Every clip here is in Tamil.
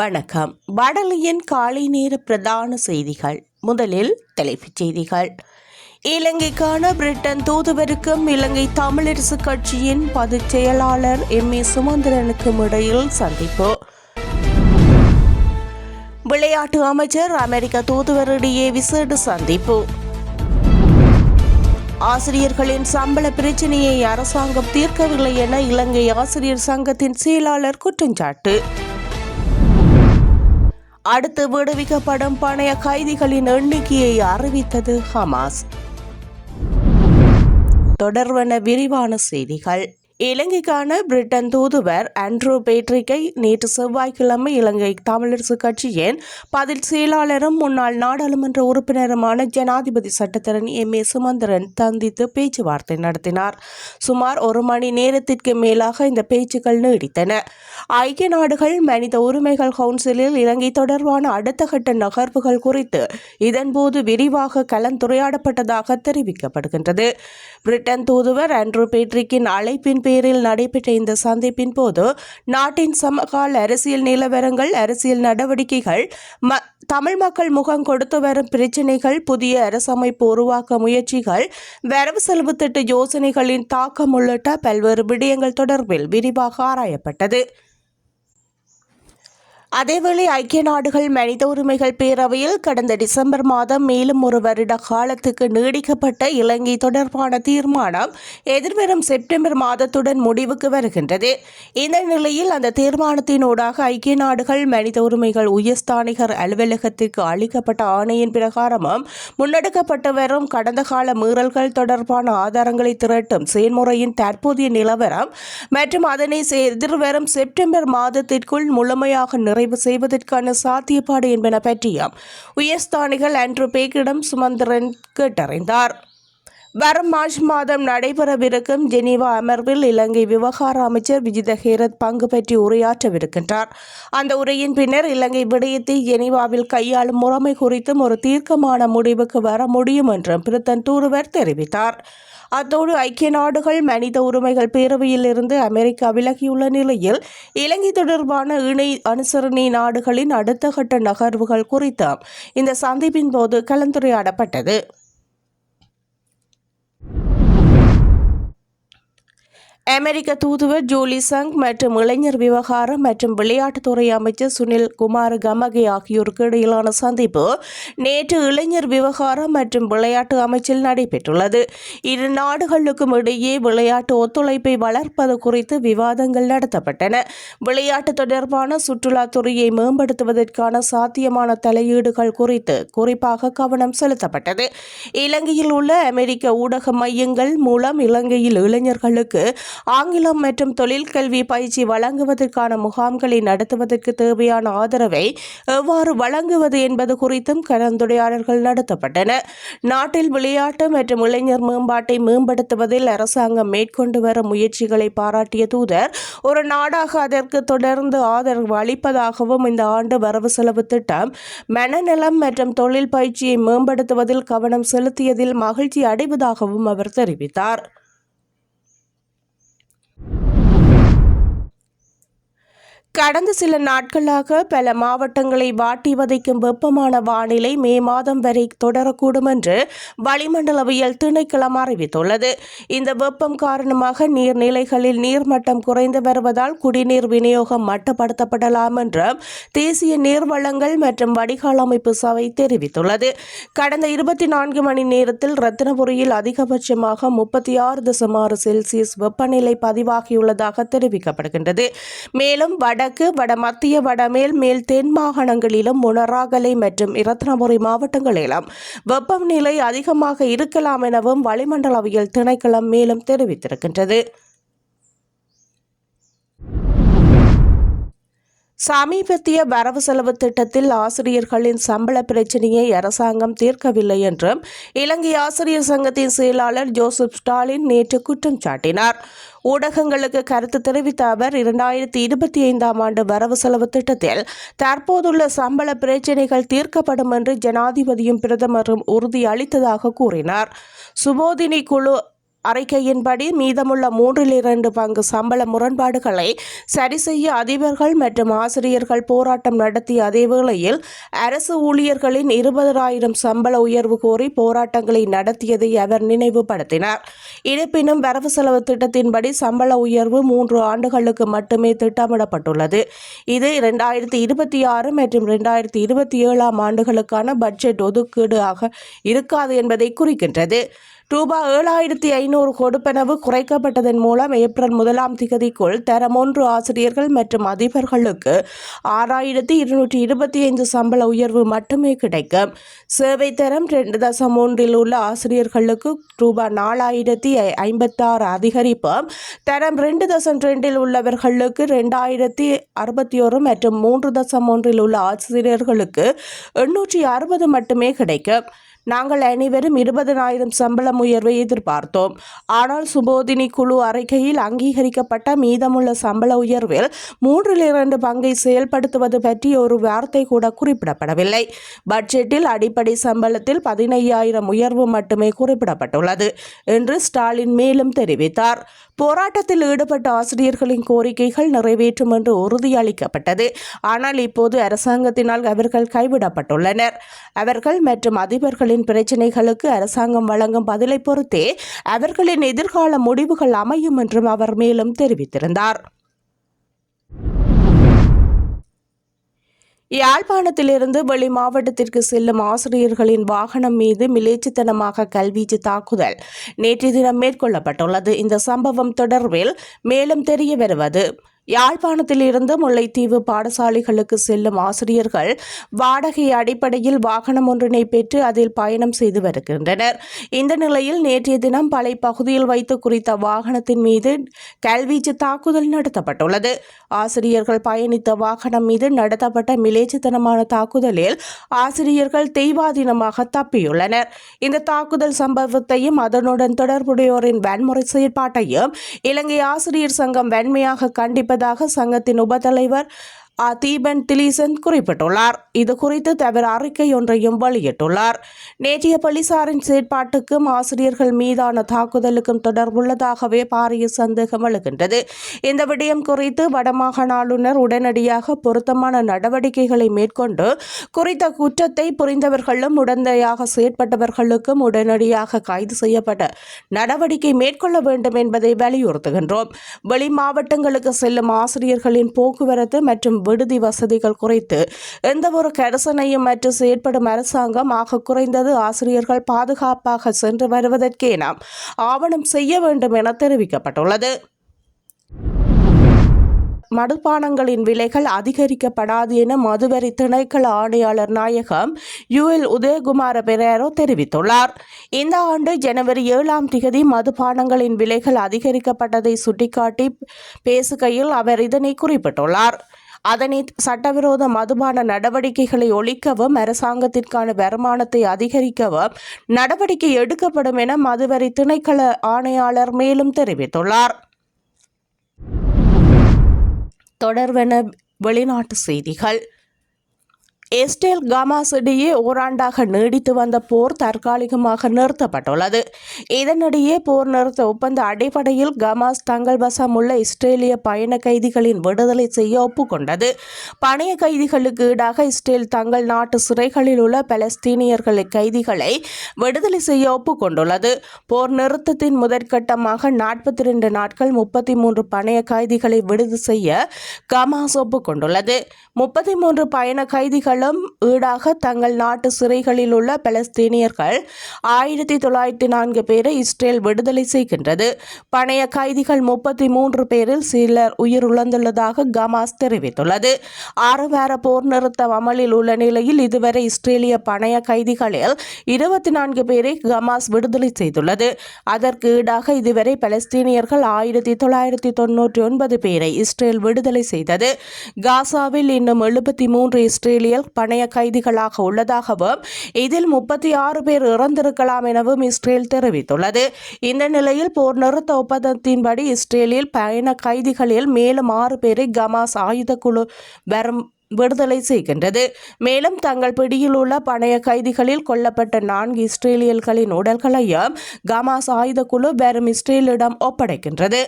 வணக்கம். வடலியின் காலை நேர பிரதான செய்திகள். முதலில் தலைப்புச் செய்திகள். இலங்கைக்கான பிரிட்டன் தூதுவருக்கும் இலங்கை தமிழரசு கட்சியின் பொதுச் செயலாளர் எம். ஏ. சுமந்திரனுக்கும் இடையில் சந்திப்பு. விளையாட்டு அமைச்சர் அமெரிக்க தூதுவரிடையே விசேட சந்திப்பு. ஆசிரியர்களின் சம்பள பிரச்சினையை அரசாங்கம் தீர்க்கவில்லை என இலங்கை ஆசிரியர் சங்கத்தின் செயலாளர் குற்றஞ்சாட்டு. அடுத்து விடுவிக்கப்படும் பணைய கைதிகளின் எண்ணிக்கையை அறிவித்தது ஹமாஸ். தொடர்வன விரிவான செய்திகள். இலங்கைக்கான பிரிட்டன் தூதுவர் ஆண்ட்ரூ பேட்ரிக்கை நேற்று செவ்வாய்க்கிழமை இலங்கை தமிழரசு கட்சியின் பதில் செயலாளரும் முன்னாள் நாடாளுமன்ற உறுப்பினருமான ஜனாதிபதி சட்டத்தரணி எம். ஏ. சுமந்திரன் சந்தித்து பேச்சுவார்த்தை நடத்தினார். சுமார் ஒரு மணி நேரத்திற்கு மேலாக இந்த பேச்சுக்கள் நீடித்தன. ஐக்கிய நாடுகள் மனித உரிமைகள் கவுன்சிலில் இலங்கை தொடர்பான அடுத்த கட்ட நகர்வுகள் குறித்து இதன்போது விரிவாக கலந்துரையாடப்பட்டதாக தெரிவிக்கப்படுகின்றது. பிரிட்டன் தூதுவர் ஆண்ட்ரூ பேட்ரிக்கின் அழைப்பின் பேரில் நடைபெற்ற இந்த சந்திப்பின் போது நாட்டின் சமகால அரசியல் நிலவரங்கள் அரசியல் நடவடிக்கைகள் ம தமிழ் மக்கள் முகம் கொடுத்து வரும் பிரச்சினைகள் புதிய அரசமைப்பு உருவாக்க முயற்சிகள் வரவு செலவு திட்ட யோசனைகளின் தாக்கம் உள்ளிட்ட பல்வேறு விடயங்கள் தொடர்பில் விரிவாக ஆராயப்பட்டது. அதேவேளை ஐக்கிய நாடுகள் மனித உரிமைகள் பேரவையில் கடந்த டிசம்பர் மாதம் மேலும் ஒரு வருட காலத்துக்கு நீடிக்கப்பட்ட இலங்கை தொடர்பான தீர்மானம் எதிர்வரும் செப்டம்பர் மாதத்துடன் முடிவுக்கு வருகின்றது. இந்த நிலையில் அந்த தீர்மானத்தினூடாக ஐக்கிய நாடுகள் மனித உரிமைகள் உயர்ஸ்தானிகர் அலுவலகத்திற்கு அளிக்கப்பட்ட ஆணையின் பிரகாரமும் முன்னெடுக்கப்பட்டு வரும் கடந்த கால மீறல்கள் தொடர்பான ஆதாரங்களை திரட்டும் செயல்முறையின் தற்போதைய நிலவரம் மற்றும் அதனை எதிர்வரும் செப்டம்பர் மாதத்திற்குள் முழுமையாக நிறைவு செய்வதற்கான சாத்தியப்பாடு என்பன பற்றியும் உயர்ஸ்தானிகள் அன்று பேக்கிடம் சுமந்திரன் கேட்டறிந்தார். வரும் மார்ச் மாதம் நடைபெறவிருக்கும் ஜெனீவா அமர்வில் இலங்கை விவகார அமைச்சர் விஜித ஹேரத் பங்கு பற்றி உரையாற்றவிருக்கின்றார். அந்த உரையின் பின்னர் இலங்கை விடயத்தை ஜெனீவாவில் கையாளும் முறைமை குறித்தும் ஒரு தீர்க்கமான முடிவுக்கு வர முடியும் என்றும் பிரித்தன் தூருவர் தெரிவித்தார். அத்தோடு ஐக்கிய நாடுகள் மனித உரிமைகள் பேரவையில் இருந்து அமெரிக்கா விலகியுள்ள நிலையில் இலங்கை தொடர்பான இணை அனுசரணை நாடுகளின் அடுத்த கட்ட நகர்வுகள் குறித்து இந்த சந்திப்பின் போது கலந்துரையாடப்பட்டது. அமெரிக்க தூதுவர் ஜூலி சங் மற்றும் இளைஞர் விவகாரம் மற்றும் விளையாட்டுத்துறை அமைச்சர் சுனில் குமார் கமகே ஆகியோருக்கு இடையிலான சந்திப்பு நேற்று இளைஞர் விவகாரம் மற்றும் விளையாட்டு அமைச்சில் நடைபெற்றுள்ளது. இரு நாடுகளுக்கும் இடையே விளையாட்டு ஒத்துழைப்பை வளர்ப்பது குறித்து விவாதங்கள் நடத்தப்பட்டன. விளையாட்டு தொடர்பான சுற்றுலாத்துறையை மேம்படுத்துவதற்கான சாத்தியமான தலையீடுகள் குறித்து குறிப்பாக கவனம் செலுத்தப்பட்டது. இலங்கையில் உள்ள அமெரிக்க ஊடக மையங்கள் மூலம் இலங்கையில் இளைஞர்களுக்கு ஆங்கிலம் மற்றும் தொழிற்கல்வி பயிற்சி வழங்குவதற்கான முகாம்களை நடத்துவதற்கு தேவையான ஆதரவை எவ்வாறு வழங்குவது என்பது குறித்தும் கலந்துரையாடல்கள் நடத்தப்பட்டன. நாட்டில் விளையாட்டு மற்றும் இளைஞர் மேம்பாட்டை மேம்படுத்துவதில் அரசாங்கம் மேற்கொண்டு வரும் முயற்சிகளை பாராட்டிய தூதர் ஒரு நாடாக அதற்கு தொடர்ந்து ஆதரவு அளிப்பதாகவும் இந்த ஆண்டு வரவு செலவு திட்டம் மனநலம் மற்றும் தொழில் பயிற்சியை மேம்படுத்துவதில் கவனம் செலுத்தியதில் மகிழ்ச்சி அடைவதாகவும் அவர் தெரிவித்தார். கடந்த சில நாட்களாக பல மாவட்டங்களை வாட்டி வதைக்கும் வெப்பமான வானிலை மே மாதம் வரை தொடரக்கூடும் என்று வளிமண்டலவியல் திணைக்களம் அறிவித்துள்ளது. இந்த வெப்பம் காரணமாக நீர்நிலைகளில் நீர்மட்டம் குறைந்து வருவதால் குடிநீர் விநியோகம் மட்டுப்படுத்தப்படலாம் என்றும் தேசிய நீர்வளங்கள் மற்றும் வடிகால் அமைப்பு சபை தெரிவித்துள்ளது. கடந்த இருபத்தி நான்கு மணி நேரத்தில் ரத்தினபுரியில் அதிகபட்சமாக முப்பத்தி ஆறு தசம் ஆறு செல்சியஸ் வெப்பநிலை பதிவாகியுள்ளதாக தெரிவிக்கப்படுகின்றது. மேலும் வடக்கு வடமத்திய வடமேல் மேல் தென் மாகாணங்களிலும் முனராகலை மற்றும் இரத்னபுரி மாவட்டங்களிலும் வெப்பநிலை அதிகமாக இருக்கலாம் எனவும் வளிமண்டலவியல் திணைக்களம் மேலும் தெரிவித்திருக்கின்றது. சமீபத்திய வரவு செலவு திட்டத்தில் ஆசிரியர்களின் சம்பள பிரச்சினையை அரசாங்கம் தீர்க்கவில்லை என்றும் இலங்கை ஆசிரியர் சங்கத்தின் செயலாளர் ஜோசப் ஸ்டாலின் நேற்று குற்றம் சாட்டினார். ஊடகங்களுக்கு கருத்து தெரிவித்த அவர் இரண்டாயிரத்தி இருபத்தி ஐந்தாம் ஆண்டு வரவு செலவு திட்டத்தில் தற்போதுள்ள சம்பள பிரச்சினைகள் தீர்க்கப்படும் என்று ஜனாதிபதியும் பிரதமரும் உறுதியளித்ததாக கூறினார். சுபோதினி குழு அறிக்கையின்படி மீதமுள்ள மூன்றில் இரண்டு பங்கு சம்பள முரண்பாடுகளை சரி செய்ய அதிபர்கள் மற்றும் ஆசிரியர்கள் போராட்டம் நடத்திய அதே வேளையில் அரசு ஊழியர்களின் இருபதாயிரம் சம்பள உயர்வு கோரி போராட்டங்களை நடத்தியதை அவர் நினைவுபடுத்தினார். இருப்பினும் வரவு செலவு திட்டத்தின்படி சம்பள உயர்வு மூன்று ஆண்டுகளுக்கு மட்டுமே திட்டமிடப்பட்டுள்ளது. இது இரண்டாயிரத்தி இருபத்தி ஆறு மற்றும் இரண்டாயிரத்தி இருபத்தி ஏழாம் ஆண்டுகளுக்கான பட்ஜெட் ஒதுக்கீடு ஆக இருக்காது என்பதை குறிக்கின்றது. ரூபாய் ஏழாயிரத்தி ஐநூறு கொடுப்பனவு குறைக்கப்பட்டதன் மூலம் ஏப்ரல் முதலாம் திகதிக்குள் தரம் ஒன்று ஆசிரியர்கள் மற்றும் அதிபர்களுக்கு ஆறாயிரத்தி இருநூற்றி இருபத்தி ஐந்து சம்பள உயர்வு மட்டுமே கிடைக்கும். சேவை தரம் ரெண்டு தசம் ஒன்றில் உள்ள ஆசிரியர்களுக்கு ரூபாய் நாலாயிரத்தி ஐம்பத்தாறு அதிகரிப்பும் தரம் ரெண்டு தசம் ரெண்டில் உள்ளவர்களுக்கு ரெண்டாயிரத்தி அறுபத்தி ஒரு மற்றும் மூன்று தசம் ஒன்றில் உள்ள ஆசிரியர்களுக்கு எண்ணூற்றி அறுபது மட்டுமே கிடைக்கும். நாங்கள் அனைவரும் இருபதனாயிரம் சம்பளம் உயர்வை எதிர்பார்த்தோம். ஆனால் சுபோதினி குழு அறிக்கையில் அங்கீகரிக்கப்பட்ட மீதமுள்ள சம்பள உயர்வில் மூன்றில் இரண்டு பங்கை செயல்படுத்துவது பற்றி ஒரு வார்த்தை கூட குறிப்பிடப்படவில்லை. பட்ஜெட்டில் அடிப்படை சம்பளத்தில் பதினையாயிரம் உயர்வு மட்டுமே குறிப்பிடப்பட்டுள்ளது என்று ஸ்டாலின் மேலும் தெரிவித்தார். போராட்டத்தில் ஈடுபட்ட ஆசிரியர்களின் கோரிக்கைகள் நிறைவேற்றும் என்று உறுதியளிக்கப்பட்டது. ஆனால் இப்போது அரசாங்கத்தினால் அவர்கள் கைவிடப்பட்டுள்ளனர். அவர்கள் மற்றும் அதிபர்கள் அதிபர்களின் பிரச்சினைகளுக்கு அரசாங்கம் வழங்கும் பதிலை பொறுத்தே அவர்களின் எதிர்கால முடிவுகள் அமையும் என்றும் அவர் மேலும் தெரிவித்திருந்தார். யாழ்ப்பாணத்திலிருந்து வெளி மாவட்டத்திற்கு செல்லும் ஆசிரியர்களின் வாகனம் மீது மிலேச்சித்தனமாக கல்வீச்சு தாக்குதல் நேற்று தினம் மேற்கொள்ளப்பட்டுள்ளது. இந்த சம்பவம் தொடர்பில் மேலும் தெரிய வருவது யாழ்ப்பாணத்திலிருந்து முல்லைத்தீவு பாடசாலைகளுக்கு செல்லும் ஆசிரியர்கள் வாடகை அடிப்படையில் வாகனம் ஒன்றினை பெற்று அதில் பயணம் செய்து வருகின்றனர். இந்த நிலையில் நேற்றைய தினம் பலை பகுதியில் வைத்து குறித்த வாகனத்தின் மீது கல்வீச்சு தாக்குதல் நடத்தப்பட்டுள்ளது. ஆசிரியர்கள் பயணித்த வாகனம் மீது நடத்தப்பட்ட மிலேச்சத்தனமான தாக்குதலில் ஆசிரியர்கள் தெய்வாதீனமாக தப்பியுள்ளனர். இந்த தாக்குதல் சம்பவத்தையும் அதனுடன் தொடர்புடையோரின் வன்முறை செயற்பாட்டையும் இலங்கை ஆசிரியர் சங்கம் வன்மையாக உள்ளதாக சங்கத்தின் உபத்தலைவர் தலைவர் தீபன் திலீசன் குறிப்பிட்டுள்ளார். இது குறித்து தவிர அறிக்கை ஒன்றையும் வெளியிட்டுள்ளார். நேற்றைய போலீசாரின் செயற்பாட்டுக்கும் ஆசிரியர்கள் மீதான தாக்குதலுக்கும் தொடர்புள்ளதாகவே பாரிய சந்தேகம் எழுகின்றது. இந்த விடயம் குறித்து வடமாகாண ஆளுநர் உடனடியாக பொருத்தமான நடவடிக்கைகளை மேற்கொண்டு குறித்த குற்றத்தை புரிந்தவர்களும் உடந்தையாக செயற்பட்டவர்களுக்கும் உடனடியாக கைது செய்யப்பட்ட நடவடிக்கை மேற்கொள்ள வேண்டும் என்பதை வலியுறுத்துகின்றோம். வெளி மாவட்டங்களுக்கு செல்லும் ஆசிரியர்களின் போக்குவரத்து மற்றும் விடுதி வசதிகள் குறித்து எந்தவொரு கரிசனையும் மற்றும் செயற்படும் அரசாங்கம் ஆக குறைந்தது ஆசிரியர்கள் பாதுகாப்பாக சென்று வருவதற்கே நாம் ஆவணம் செய்ய வேண்டும் என தெரிவிக்கப்பட்டுள்ளது. மதுபானங்களின் விலைகள் அதிகரிக்கப்படாது என மதுவரி திணைக்கள ஆணையாளர் நாயகம் யுஎல் உதயகுமார பெரேரோ தெரிவித்துள்ளார். இந்த ஆண்டு ஜனவரி ஏழாம் திகதி மதுபானங்களின் விலைகள் அதிகரிக்கப்பட்டதை சுட்டிக்காட்டி பேசுகையில் அவர் இதனை குறிப்பிட்டுள்ளார். அதனை சட்டவிரோத மதுபான நடவடிக்கைகளை ஒழிக்கவும் அரசாங்கத்திற்கான வருமானத்தை அதிகரிக்கவும் நடவடிக்கை எடுக்கப்படும் என மதுவரி திணைக்கள ஆணையாளர் மேலும் தெரிவித்துள்ளார். தொடர்வென வெளிநாட்டு செய்திகள். எஸ்டேல் காமாஸ் இடையே ஓராண்டாக நீடித்து வந்த போர் தற்காலிகமாக நிறுத்தப்பட்டுள்ளது. இதனிடையே போர் நிறுத்த ஒப்பந்த அடிப்படையில் கமாஸ் தங்கள் வசம் உள்ள இஸ்ரேலிய பயண கைதிகளின் விடுதலை செய்ய ஒப்புக்கொண்டது. பணைய கைதிகளுக்கு ஈடாக இஸ்ரேல் தங்கள் நாட்டு சிறைகளில் உள்ள பலஸ்தீனியர்களை கைதிகளை விடுதலை செய்ய ஒப்புக்கொண்டுள்ளது. போர் நிறுத்தத்தின் முதற்கட்டமாக நாற்பத்தி ரெண்டு நாட்கள் முப்பத்தி மூன்று பணைய கைதிகளை விடுதலை செய்ய கமாஸ் ஒப்புக்கொண்டுள்ளது. முப்பத்தி மூன்று பயண கைதிகளும் ஈடாக தங்கள் நாட்டு சிறைகளில் உள்ள பலஸ்தீனியர்கள் ஆயிரத்தி தொள்ளாயிரத்தி நான்கு பேரை இஸ்ரேல் விடுதலை செய்கின்றது. பணைய கைதிகள் முப்பத்தி மூன்று பேரில் சிலர் உயிரிழந்துள்ளதாக கமாஸ் தெரிவித்துள்ளது. ஆறு வார போர் நிறுத்தம் அமலில் உள்ள நிலையில் இதுவரை இஸ்ரேலிய பணைய கைதிகளில் இருபத்தி நான்கு பேரை கமாஸ் விடுதலை செய்துள்ளது. அதற்கு ஈடாக இதுவரை பலஸ்தீனியர்கள் ஆயிரத்தி தொள்ளாயிரத்தி தொன்னூற்றி ஒன்பது பேரை இஸ்ரேல் விடுதலை செய்தது. காசாவில் இன்னும் எழுபத்தி மூன்று இஸ்ரேலியல் பணைய கைதிகளாக உள்ளதாகவும் இதில் முப்பத்தி ஆறு பேர் இறந்திருக்கலாம் எனவும் இஸ்ரேல் தெரிவித்துள்ளது. இந்த நிலையில் போர் நிறுத்த ஒப்பந்தத்தின்படி இஸ்ரேலில் பயண கைதிகளில் மேலும் ஆறு பேரை கமாஸ் ஆயுத குழு வரும் விடுதலை செய்கின்றது. மேலும் தங்கள் பிடியில் உள்ள பணைய கைதிகளில் கொல்லப்பட்ட நான்கு இஸ்ரேலியர்களின் உடல்களையும் கமாஸ் ஆயுத குழு வெறும் இஸ்ரேலிடம் ஒப்படைக்கின்றது.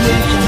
You.